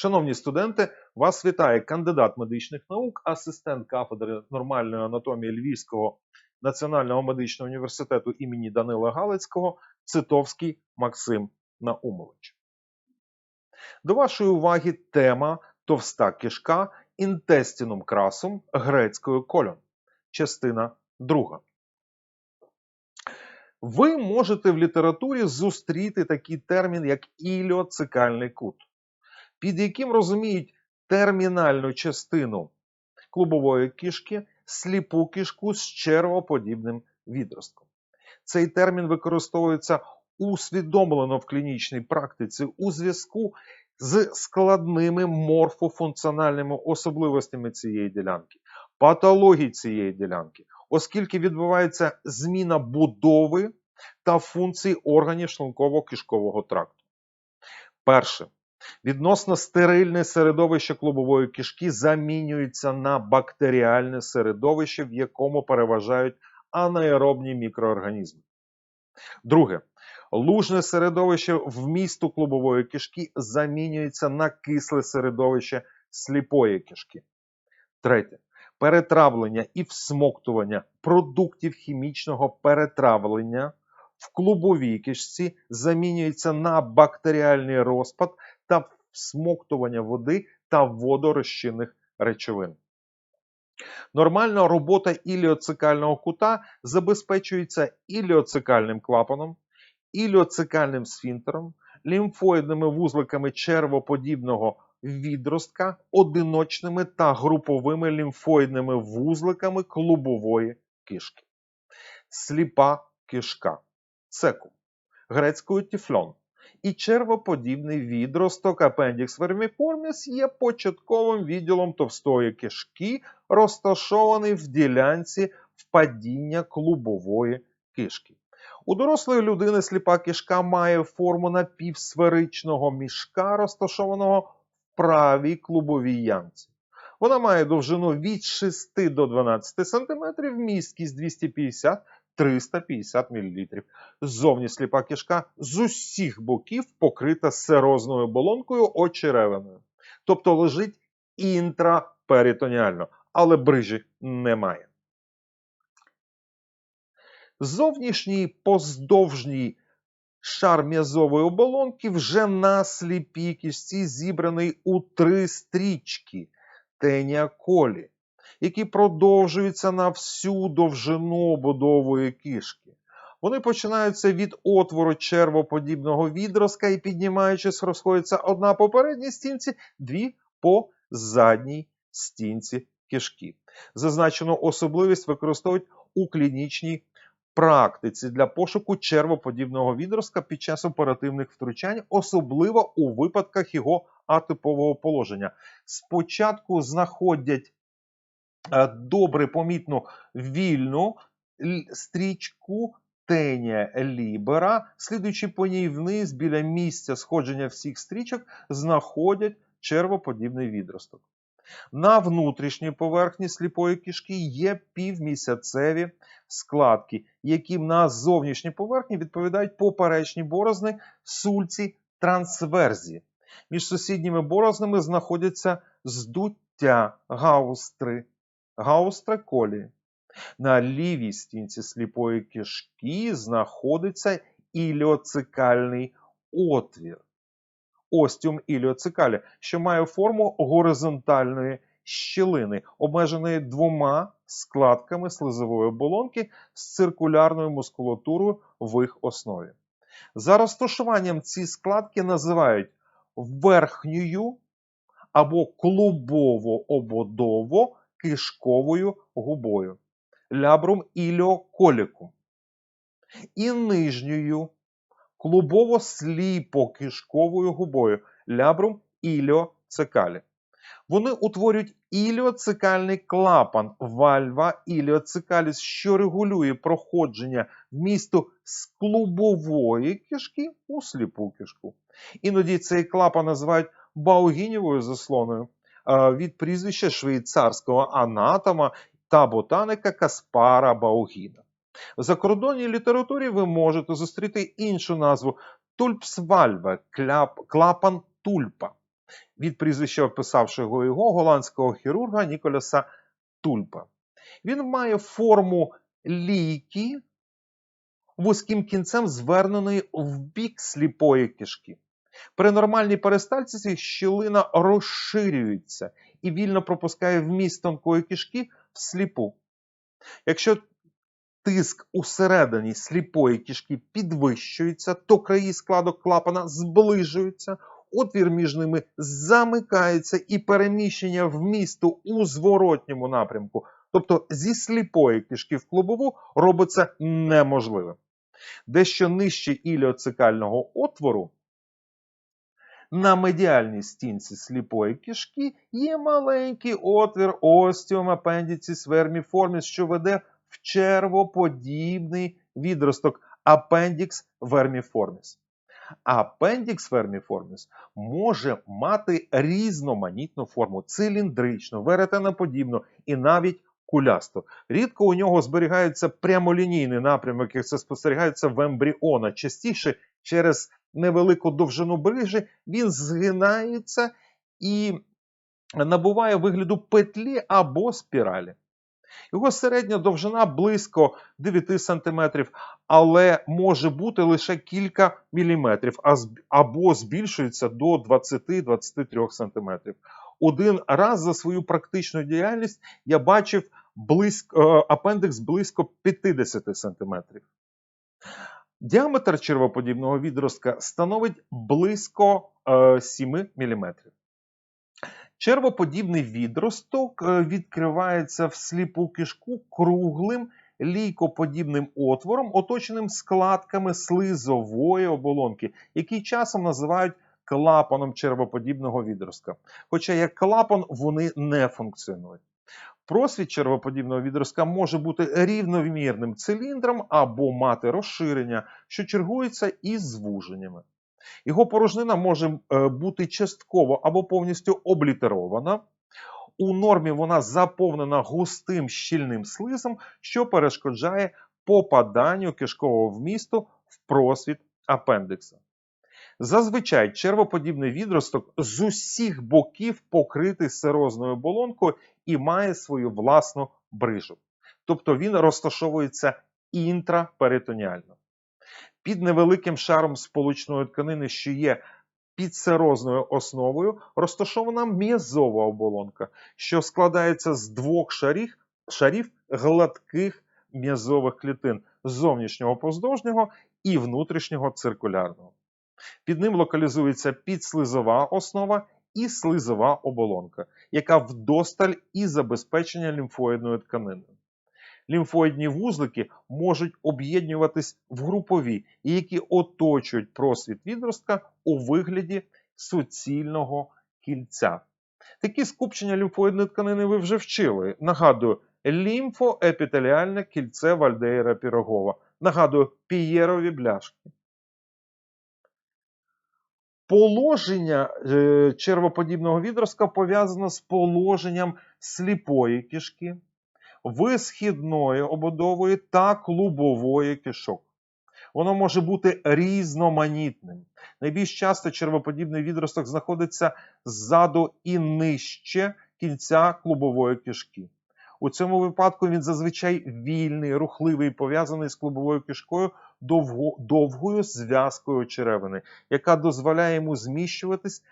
Шановні студенти, вас вітає кандидат медичних наук, асистент кафедри нормальної анатомії Львівського національного медичного університету імені Данила Галицького Цитовський Максим Наумович. До вашої уваги тема товста кишка інтестінум красум грецькою кольон. Частина друга. Ви можете в літературі зустріти такий термін, як іліоцикальний кут, під яким розуміють термінальну частину клубової кишки, сліпу кишку з червоподібним відростком. Цей термін використовується усвідомлено в клінічній практиці у зв'язку з складними морфофункціональними особливостями цієї ділянки, патології цієї ділянки, оскільки відбувається зміна будови та функцій органів шлунково-кишкового тракту. Перше. Відносно стерильне середовище клубової кишки замінюється на бактеріальне середовище, в якому переважають анаеробні мікроорганізми. Друге. Лужне середовище вмісту клубової кишки замінюється на кисле середовище сліпої кишки. Третє. Перетравлення і всмоктування продуктів хімічного перетравлення в клубовій кишці замінюється на бактеріальний розпад та всмоктування води та водорозчинних речовин. Нормальна робота іліоцикального кута забезпечується іліоцикальним клапаном, іліоцикальним сфінктером, лімфоїдними вузликами червоподібного відростка, одиночними та груповими лімфоїдними вузликами клубової кишки. Сліпа кишка. Цекум. Грецькою тіфлон. І червоподібний відросток апендікс верміформіс є початковим відділом товстої кишки, розташований в ділянці впадіння клубової кишки. У дорослої людини сліпа кишка має форму напівсферичного мішка, розташованого в правій клубовій ямці. Вона має довжину від 6 до 12 см, місткість 250 350 мл. Ззовні сліпа кишка з усіх боків покрита серозною оболонкою очеревиною. Тобто лежить інтраперитоніально, але брижі немає. Зовнішній поздовжній шар м'язової оболонки вже на сліпій кишці зібраний у три стрічки тенія колі, які продовжуються на всю довжину обудової кишки. Вони починаються від отвору червоподібного відростка і, піднімаючись, розходяться одна по передній стінці, дві по задній стінці кишки. Зазначену особливість використовують у клінічній практиці для пошуку червоподібного відростка під час оперативних втручань, особливо у випадках його атипового положення. Спочатку знаходять добре помітну вільну стрічку тенія лібера, слідуючи по ній вниз біля місця сходження всіх стрічок, знаходять червоподібний відросток. На внутрішній поверхні сліпої кишки є півмісяцеві складки, яким на зовнішній поверхні відповідають поперечні борозни сульці трансверзі. Між сусідніми борознами знаходяться здуття гаустри, гаустреколії. На лівій стінці сліпої кишки знаходиться іліоцикальний отвір. Остюм іліоцикалі, що має форму горизонтальної щілини, обмеженої двома складками слизової оболонки з циркулярною мускулатурою в їх основі. За розташуванням ці складки називають верхньою або клубово-ободово кишковою губою лябрум іліоколікум і нижньою клубово-сліпо-кишковою губою лябрум іліоцекалі. Вони утворюють іліоцикальний клапан вальва іліоцикаліс, що регулює проходження вмісту з клубової кишки у сліпу кишку. Іноді цей клапан називають баугінєвою заслоною від прізвища швейцарського анатома та ботаника Каспара Баугіна. В закордонній літературі ви можете зустріти іншу назву тульпсвальве, клапан тульпа. від прізвища описавшого його голландського хірурга Ніколяса Тульпа. Він має форму лійки вузьким кінцем зверненої в бік сліпої кишки. При нормальній перистальці щілина розширюється і вільно пропускає вміст тонкої кишки сліпу. Якщо тиск усередині сліпої кишки підвищується, то краї складок клапана зближуються, отвір між ними замикається і переміщення вмісту у зворотньому напрямку, тобто зі сліпої кишки в клубову, робиться неможливим. Дещо нижче іліоцикального отвору на медіальній стінці сліпої кишки є маленький отвір остіум апендіціс верміформіс, що веде в червоподібний відросток апендікс верміформіс. Апендікс верміформіс може мати різноманітну форму циліндричну, веретеноподібну і навіть кулясту. Рідко у нього зберігається прямолінійний напрямок, як це спостерігається в ембріона. Частіше через невелику довжину брижі він згинається і набуває вигляду петлі або спіралі. Його середня довжина близько 9 см, але може бути лише кілька міліметрів, або збільшується до 20-23 см. Один раз за свою практичну діяльність я бачив близько, апендикс близько 50 см. Діаметр червоподібного відростка становить близько 7 мм. Червоподібний відросток відкривається в сліпу кишку круглим лійкоподібним отвором, оточеним складками слизової оболонки, які часом називають клапаном червоподібного відростка. Хоча як клапан вони не функціонують. Просвіт червоподібного відростка може бути рівномірним циліндром або мати розширення, що чергується із звуженнями. Його порожнина може бути частково або повністю облітерована. У нормі вона заповнена густим щільним слизом, що перешкоджає попаданню кишкового вмісту в просвіт апендикса. Зазвичай червоподібний відросток з усіх боків покритий серозною оболонкою і має свою власну брижу. Тобто він розташовується інтраперитоніально. Під невеликим шаром сполучної тканини, що є підсерозною основою, розташована м'язова оболонка, що складається з двох шарів, шарів гладких м'язових клітин зовнішнього поздовжнього і внутрішнього циркулярного. Під ним локалізується підслизова основа і слизова оболонка, яка вдосталь і забезпечення лімфоїдною тканиною. Лімфоїдні вузлики можуть об'єднуватись в групові, які оточують просвіт відростка у вигляді суцільного кільця. Такі скупчення лімфоїдної тканини ви вже вчили. Нагадую, лімфоепітеліальне кільце Вальдеєра Пірогова. Нагадую, пієрові бляшки. Положення е, червоподібного відростка пов'язано з положенням сліпої кишки, висхідної ободової та клубової кишок. Воно може бути різноманітним. Найбільш часто червоподібний відросток знаходиться ззаду і нижче кінця клубової кишки. У цьому випадку він зазвичай вільний, рухливий, пов'язаний з клубовою кишкою довго, довгою зв'язкою черевини, яка дозволяє йому зміщуватись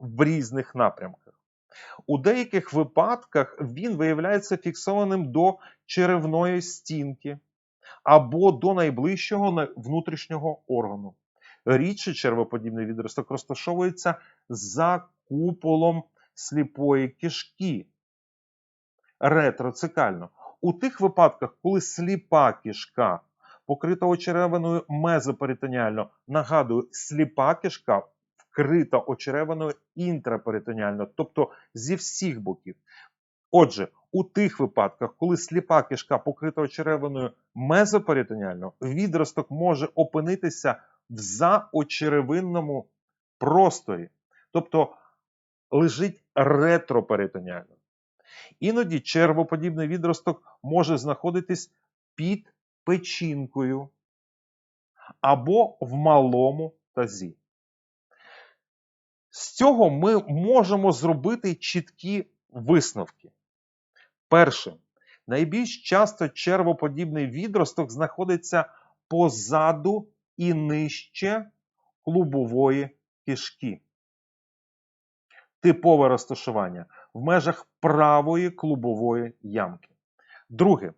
в різних напрямках. У деяких випадках він виявляється фіксованим до черевної стінки або до найближчого внутрішнього органу. Рідше червоподібний відросток розташовується за куполом сліпої кишки ретроцикально. У тих випадках, коли сліпа кишка покрита очеревиною мезоперитоніально, нагадую, сліпа кишка вкрита очеревиною інтраперитоніально, тобто зі всіх боків. Отже, у тих випадках, коли сліпа кишка покрита очеревиною мезоперитоніально, відросток може опинитися в заочеревинному просторі, тобто лежить ретроперитоніально. Іноді червоподібний відросток може знаходитись під печінкою або в малому тазі. З цього ми можемо зробити чіткі висновки. Перше, найбільш часто червоподібний відросток знаходиться позаду і нижче клубової кишки. Типове розташування в межах правої клубової ямки. Друге,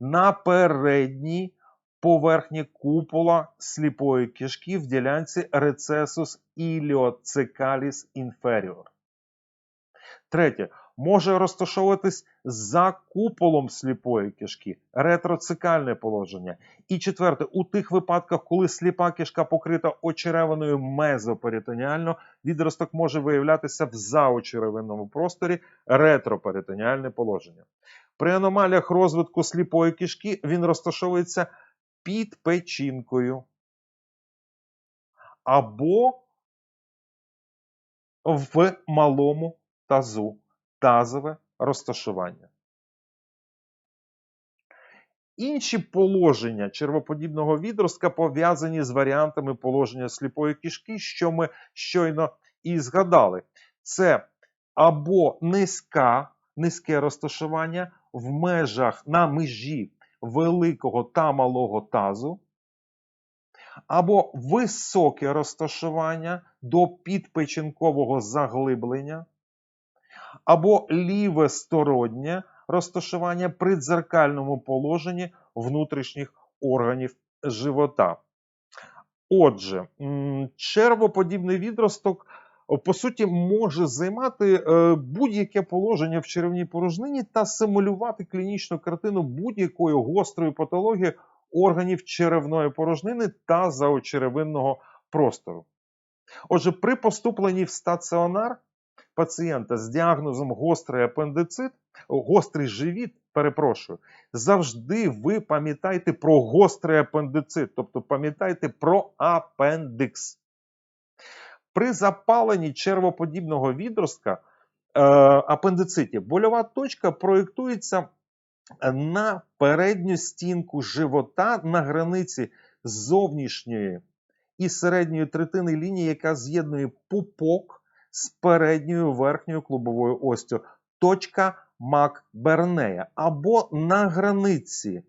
на передній поверхні купола сліпої кишки в ділянці рецесус іліоцикаліс інферіор. Третє. Може розташовуватись за куполом сліпої кишки, ретроцикальне положення. І четверте, у тих випадках, коли сліпа кишка покрита очеревиною мезоперитоніально, відросток може виявлятися в заочеревинному просторі ретроперитоніальне положення. При аномаліях розвитку сліпої кишки він розташовується під печінкою або в малому тазу тазове розташування. Інші положення червоподібного відростка пов'язані з варіантами положення сліпої кишки, що ми щойно і згадали. Це або низька, низьке розташування в межах на межі великого та малого тазу, або високе розташування до підпечінкового заглиблення, або ліве стороннє розташування при дзеркальному положенні внутрішніх органів живота. Отже, червоподібний відросток по суті може займати е, будь-яке положення в черевній порожнині та симулювати клінічну картину будь-якої гострої патології органів черевної порожнини та заочеревинного простору. Отже, при поступленні в стаціонар пацієнта з діагнозом гострий апендицит, гострий живіт, перепрошую, завжди ви пам'ятайте про гострий апендицит, тобто пам'ятайте про апендикс. При запаленні червоподібного відростка е, апендициті больова точка проєктується на передню стінку живота на границі зовнішньої і середньої третини лінії, яка з'єднує пупок з передньою верхньою клубовою остю. Точка Макбернея або на границі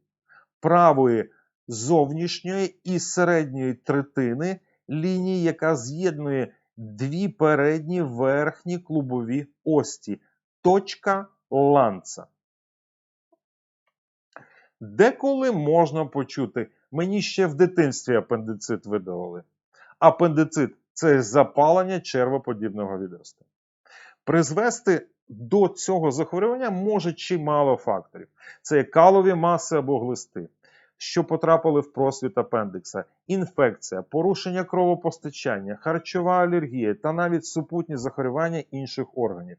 правої зовнішньої і середньої третини лінії, яка з'єднує дві передні верхні клубові ості. Точка ланца. Деколи можна почути, мені ще в дитинстві апендицит видавали. Апендицит це запалення червоподібного відростка. Призвести до цього захворювання може чимало факторів. Це калові маси або глисти, що потрапили в просвіт апендикса, інфекція, порушення кровопостачання, харчова алергія та навіть супутні захворювання інших органів.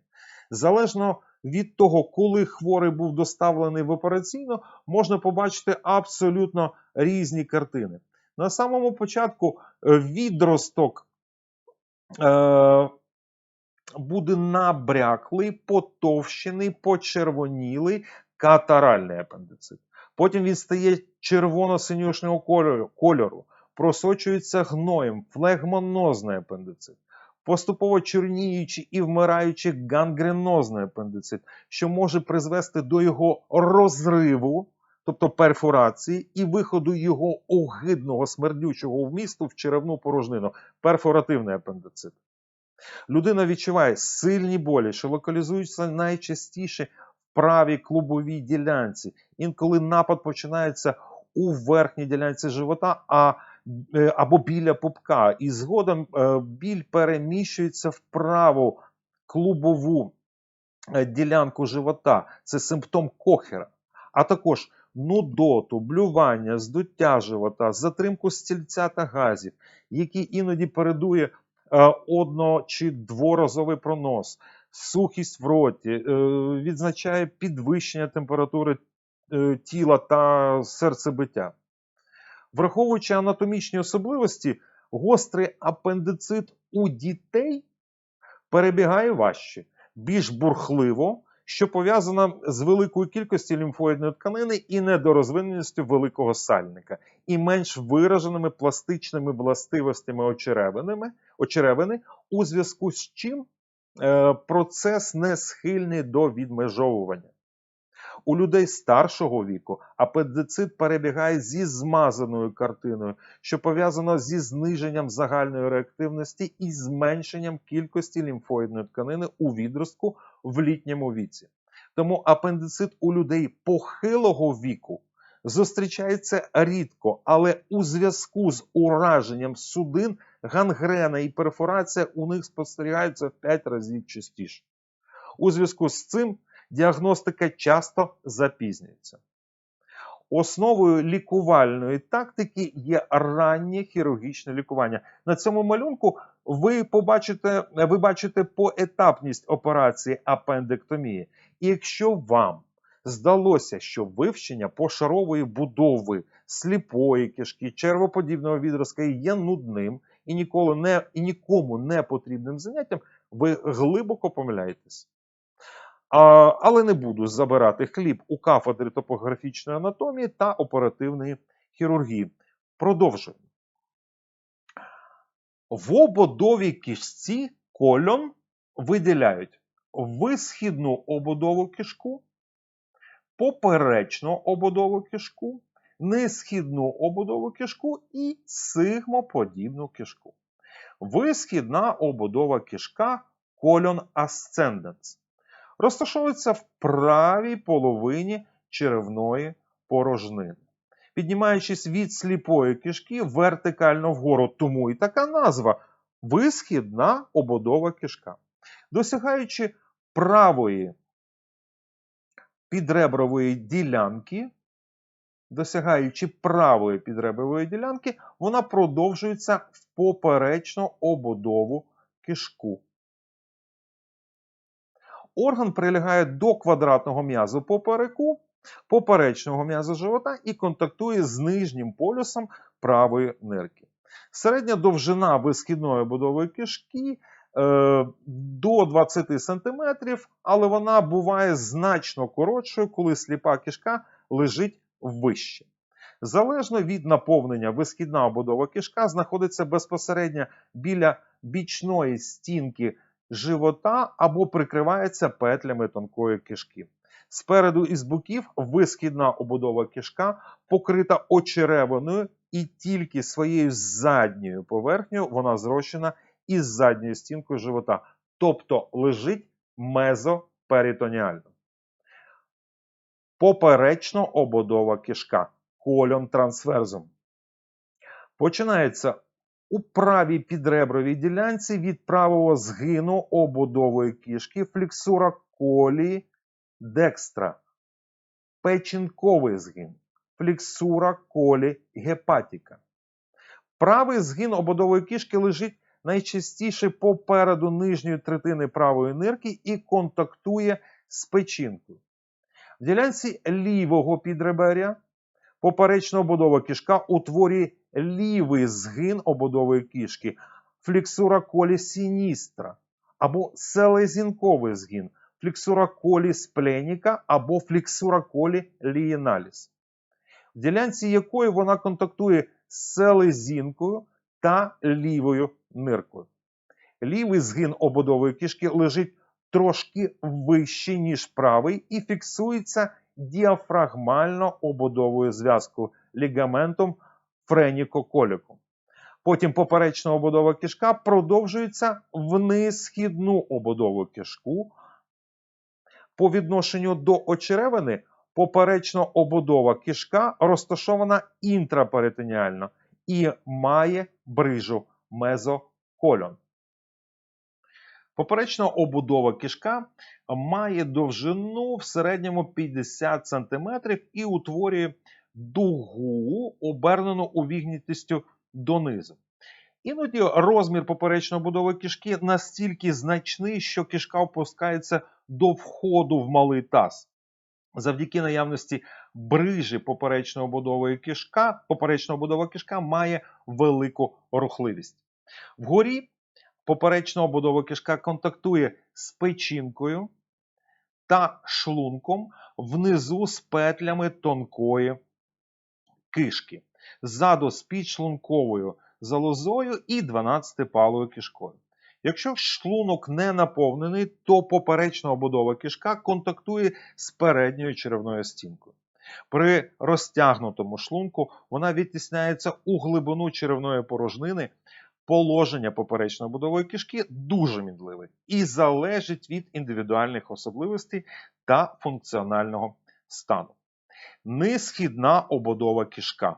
Залежно від того, коли хворий був доставлений в операційну, можна побачити абсолютно різні картини. На самому початку е, відросток буде набряклий, потовщений, почервонілий катаральний апендицит. Потім він стає червоно-синюшнього кольору, просочується гноєм, флегмонозний апендицит. Поступово чорніючи і вмираючи гангренозний апендицит, що може призвести до його розриву, тобто перфорації, і виходу його огидного смердючого вмісту в черевну порожнину, перфоративний апендицит. Людина відчуває сильні болі, що локалізуються найчастіше в правій клубовій ділянці. Інколи напад починається у верхній ділянці живота а, е, або біля пупка. І згодом е, біль переміщується в праву клубову е, ділянку живота. Це симптом кохера. А також нудоту, блювання, здуття живота, затримку стільця та газів, які іноді передує одно чи дворазовий пронос, сухість в роті, відзначає підвищення температури Е, тіла та серцебиття. Враховуючи анатомічні особливості, гострий апендицит у дітей перебігає важче, більш бурхливо, що пов'язана з великою кількістю лімфоїдної тканини і недорозвиненістю великого сальника, і менш вираженими пластичними властивостями очеревини, у зв'язку з чим е, процес не схильний до відмежовування. У людей старшого віку апендицит перебігає зі змазаною картиною, що пов'язано зі зниженням загальної реактивності і зменшенням кількості лімфоїдної тканини у відростку в літньому віці. Тому апендицит у людей похилого віку зустрічається рідко, але у зв'язку з ураженням судин гангрена і перфорація у них спостерігаються в 5 разів частіше. У зв'язку з цим діагностика часто запізнюється. Основою лікувальної тактики є раннє хірургічне лікування. На цьому малюнку ви побачите, ви бачите поетапність операції апендектомії. І якщо вам здалося, що вивчення пошарової будови сліпої кишки, червоподібного відростка є нудним і ніколи не і нікому не потрібним заняттям, ви глибоко помиляєтесь. А, але не буду забирати хліб у кафедри топографічної анатомії та оперативної хірургії. Продовжуємо. В ободовій кишці кольон виділяють висхідну ободову кишку, поперечну ободову кишку, несхідну ободову кишку і сигмоподібну кишку. Висхідна ободова кишка кольон асценденс розташовується в правій половині черевної порожнини. Піднімаючись від сліпої кишки вертикально вгору, тому і така назва висхідна ободова кишка. Досягаючи правої підребрової ділянки, досягаючи правої підребрової ділянки, вона продовжується в поперечно ободову кишку. Орган прилягає до квадратного м'язу попереку, поперечного м'язу живота і контактує з нижнім полюсом правої нирки. Середня довжина висхідної будової кишки е, до 20 см, але вона буває значно коротшою, коли сліпа кишка лежить вище. Залежно від наповнення, висхідна обудова кишка знаходиться безпосередньо біля бічної стінки живота або прикривається петлями тонкої кишки. Спереду і з боків висхідна обудова кишка покрита очеревиною, і тільки своєю задньою поверхнею вона зрощена із задньою стінкою живота, тобто лежить мезоперитоніально. Поперечно ободова кишка кольон трансверзом. Починається у правій підребровій ділянці від правого згину ободової кішки флексура колії декстра, печінковий згин, флексура колі гепатіка. Правий згин ободової кішки лежить найчастіше попереду нижньої третини правої нирки і контактує з печінкою. В ділянці лівого підреберя поперечна ободова кішка утворює лівий згин ободової кішки, флексура колі сіністра або селезінковий згин, флексура колі спленіка або флексура колі лієналіс, в ділянці якої вона контактує з селезінкою та лівою ниркою. Лівий згин ободової кішки лежить трошки вище, ніж правий, і фіксується діафрагмально ободовою зв'язкою лігаментом френікоколіку. Потім поперечна обудова кишка продовжується вниз східну обудову кишку. По відношенню до очеревини поперечна обудова кишка розташована інтраперитоніально і має брижу мезокольон. Поперечна обудова кишка має довжину в середньому 50 см і утворює дугу, обернену увігнітістю донизу. Іноді розмір поперечної будови кишки настільки значний, що кишка опускається до входу в малий таз. Завдяки наявності брижі поперечної будови кишка, поперечна будова кишка має велику рухливість. Вгорі поперечна будова кишка контактує з печінкою, та шлунком внизу з петлями тонкої кишки, ззаду з підшлунковою залозою і 12-палою кишкою. Якщо шлунок не наповнений, то поперечна обудова кишка контактує з передньою черевною стінкою. При розтягнутому шлунку вона відтісняється у глибину черевної порожнини. Положення поперечної будової кишки дуже мінливе і залежить від індивідуальних особливостей та функціонального стану. Нисхідна обудова кишка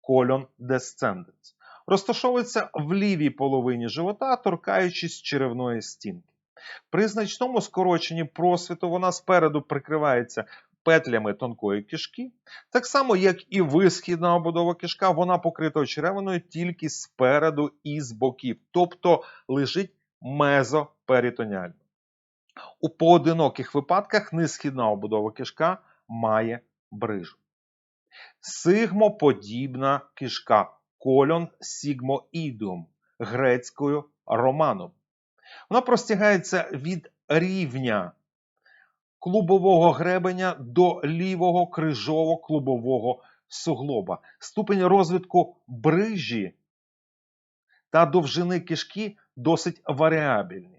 колон descendens розташовується в лівій половині живота, торкаючись черевної стінки. При значному скороченні просвіту вона спереду прикривається петлями тонкої кишки, так само, як і висхідна обудова кишка, вона покрита очеревиною тільки спереду і з боків, тобто лежить мезоперитоніально. У поодиноких випадках несхідна обудова кишка має брижу. Сигмоподібна кишка кольон сігмоідум грецькою романом. Вона простягається від рівня клубового гребеня до лівого крижово-клубового суглоба. Ступень розвитку брижі та довжини кишки досить варіабельні.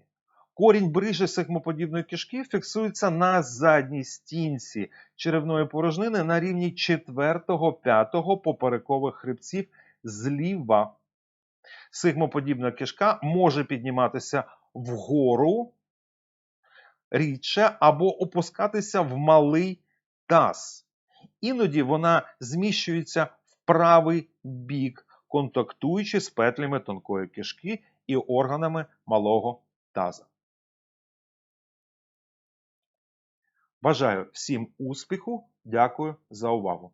Корінь брижі сигмоподібної кишки фіксується на задній стінці черевної порожнини на рівні 4-5 поперекових хребців зліва. Сигмоподібна кишка може підніматися вгору рідше або опускатися в малий таз. Іноді вона зміщується в правий бік, контактуючи з петлями тонкої кишки і органами малого таза. Бажаю всім успіху. Дякую за увагу.